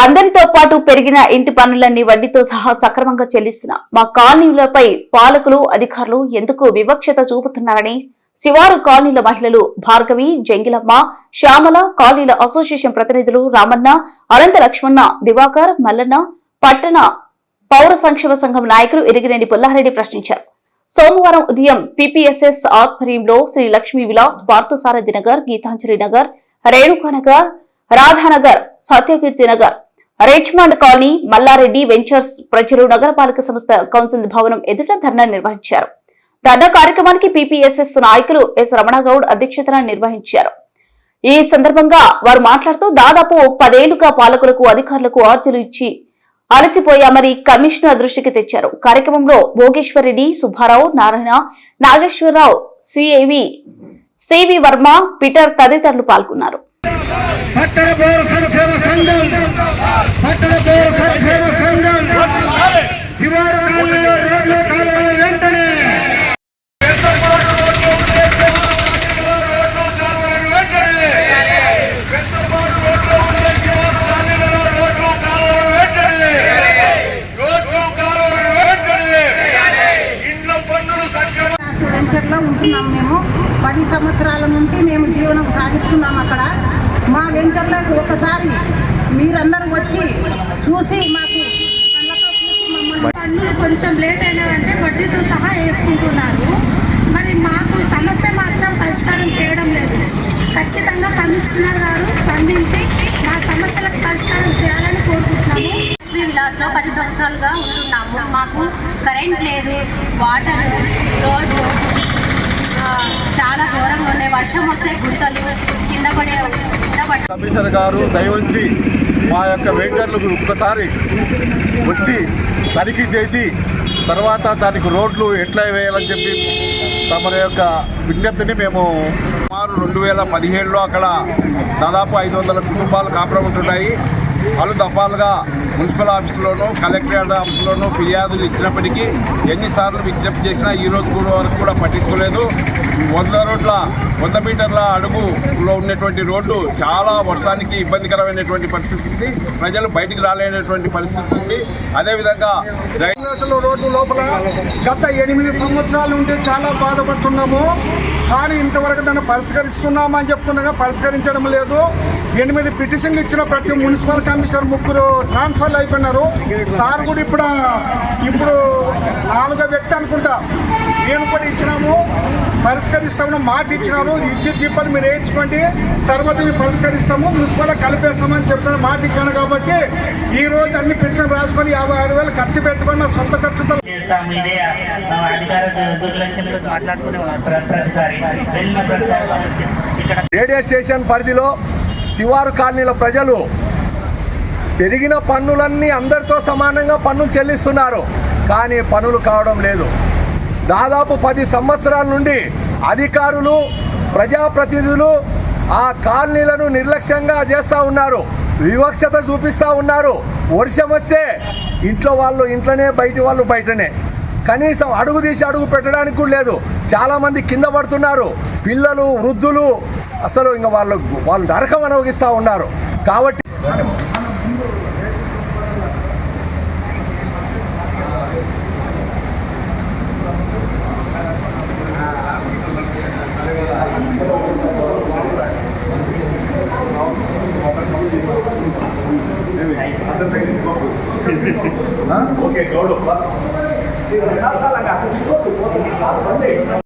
అందరితో పాటు పెరిగిన ఇంటి పనులన్నీ వడ్డీతో సహా సక్రమంగా చెల్లిస్తున్న. మా కాలనీలపై పాలకులు అధికారులు ఎందుకు వివక్షత చూపుతున్నారని? శివారు కాలనీల మహిళలు భార్గవి జంగిలమ్మ శ్యామల కాలనీల అసోసియేషన్ ప్రతినిధులు రామన్న అనంత లక్ష్మణ దివాకర్ మల్లన్న పట్టణ పౌర సంక్షేమ సంఘం నాయకులు ఇరిగినేని పుల్లారెడ్డి ప్రశ్నించారు. సోమవారం ఉదయం పీపీఎస్ఎస్ ఆధ్వర్యంలో Shri Lakshmi Vilas Parthasarathi Nagar Geetanjali Nagar Renukanagar Radhanagar Satyakirti Nagar Richmond colony Mallareddy ventures ప్రజలు నగరపాలక సంస్థ కౌన్సిల్ భవనం ఎదుట ధర్నా నిర్వహించారు. ధర్నా కార్యక్రమానికి పీపీఎస్ఎస్ నాయకులు ఎస్ రమణగౌడ్ అధ్యక్షతన నిర్వహించారు. ఈ సందర్భంగా వారు మాట్లాడుతూ దాదాపు పదేళ్ళుగా పాలకులకు అధికారులకు ఆర్జీలు ఇచ్చి అలసిపోయామని కమిషనర్ దృష్టికి తెచ్చారు. కార్యక్రమంలో Bhogeswarareddy Subbarao Narayana Nageswararao CAV CV Varma Peter తదితరులు పాల్గొన్నారు. పట్టణ పౌర సంక్షేమ సంఘం పట్టణ పౌర సంక్షేమ సంఘం శివారు కాలంలో రోడ్లు వెంటనే ఉంటున్నాం మేము. పది సంవత్సరాల నుండి మేము జీవనం సాగిస్తున్నాం అక్కడ. మా ఒకసారి మీరందరూ వచ్చి చూసి మాకు పన్నులు కొంచెం లేట్ అయినారంటే వడ్డీతో సహా వేసుకుంటున్నారు. మరి మాకు సమస్య మాత్రం పరిష్కారం చేయడం లేదు. ఖచ్చితంగా కమిషనర్ గారు స్పందించి మా సమస్యలకు పరిష్కారం చేయాలని కోరుకుంటున్నాము. లక్ష్మీ విలాస్లో పది సంవత్సరాలుగా ఉంటున్నాము. మాకు కరెంట్ లేదు వాటర్ రోడ్డు చాలా ఘోరంగా ఉన్నాయి వర్షం వస్తే గుంతలు కమిషనర్ గారు దయవుంచి మా యొక్క వెంచర్లకు ఒక్కసారి వచ్చి తనిఖీ చేసి తర్వాత దానికి రోడ్లు ఎట్లా వేయాలని చెప్పి తమ యొక్క విజ్ఞప్తిని మేము సుమారు రెండు వేల పదిహేడులో అక్కడ దాదాపు ఐదు వందల కుటుంబాలు కాపురముంటున్నాయి పలు దఫాలుగా మున్సిపల్ ఆఫీసులోనూ కలెక్టరేట్ ఆఫీసులోనూ ఫిర్యాదులు ఇచ్చినప్పటికీ ఎన్నిసార్లు విజ్ఞప్తి చేసినా ఈ రోజు కూడా వరకు కూడా పట్టించుకోలేదు. వంద రోడ్ల వంద మీటర్ల అడుగులో ఉన్నటువంటి రోడ్డు చాలా వర్షానికి ఇబ్బందికరమైనటువంటి పరిస్థితి ఉంది. ప్రజలు బయటికి రాలేనటువంటి పరిస్థితి ఉంది. అదేవిధంగా రోడ్డు లోపల గత ఎనిమిది సంవత్సరాలు ఉంటే చాలా బాధపడుతున్నాము. కానీ ఇంతవరకు దాన్ని పరిష్కరిస్తున్నామని చెప్తుండగా పరిష్కరించడం లేదు. ఎనిమిది పిటిషన్లు ఇచ్చిన ప్రతి మున్సిపల్ కమిషనర్ ముగ్గురు ట్రాన్స్ఫర్లు అయిపోయినారు. సార్ కూడా ఇప్పుడు ఇప్పుడు నాలుగో వ్యక్తి అనుకుంటా. మేము కూడా ఇచ్చినాము. పరిష్కరిస్తామని మాట ఇచ్చినారు విద్యుత్ దీపాలు మీరు వేయించుకోండి. తర్వాత మేము పరిష్కరిస్తాము. మున్సిపల్ కలిపేస్తామని చెప్తున్న మాట ఇచ్చాను కాబట్టి ఈ రోజు అన్ని పెన్షన్ రాసుకొని యాభై ఆరు వేలు ఖర్చు పెట్టుకొని నా సొంత ఖర్చుతో చేస్తాము ఇదే అధికార దుర్లక్ష్యంతో ప్రతిసారి. వెళ్ళిన ప్రతిసారి రేడియో స్టేషన్ పరిధిలో శివారు కాలనీల ప్రజలు పెరిగిన పన్నులన్నీ అందరితో సమానంగా పన్నులు చెల్లిస్తున్నారు. కానీ పనులు కావడం లేదు. దాదాపు పది సంవత్సరాల నుండి అధికారులు ప్రజాప్రతినిధులు ఆ కాలనీలను నిర్లక్ష్యంగా చేస్తూ ఉన్నారు వివక్షత చూపిస్తూ ఉన్నారు. వర్షం వస్తే ఇంట్లో వాళ్ళు ఇంట్లోనే బయట వాళ్ళు బయటనే. కనీసం అడుగు తీసి అడుగు పెట్టడానికి కూడా లేదు. చాలామంది కింద పడుతున్నారు. పిల్లలు వృద్ధులు అసలు ఇంకా వాళ్ళు వాళ్ళు నరకం అనుభవిస్తూ ఉన్నారు. కాబట్టి ఓకే గౌడ్ బస్ చాలా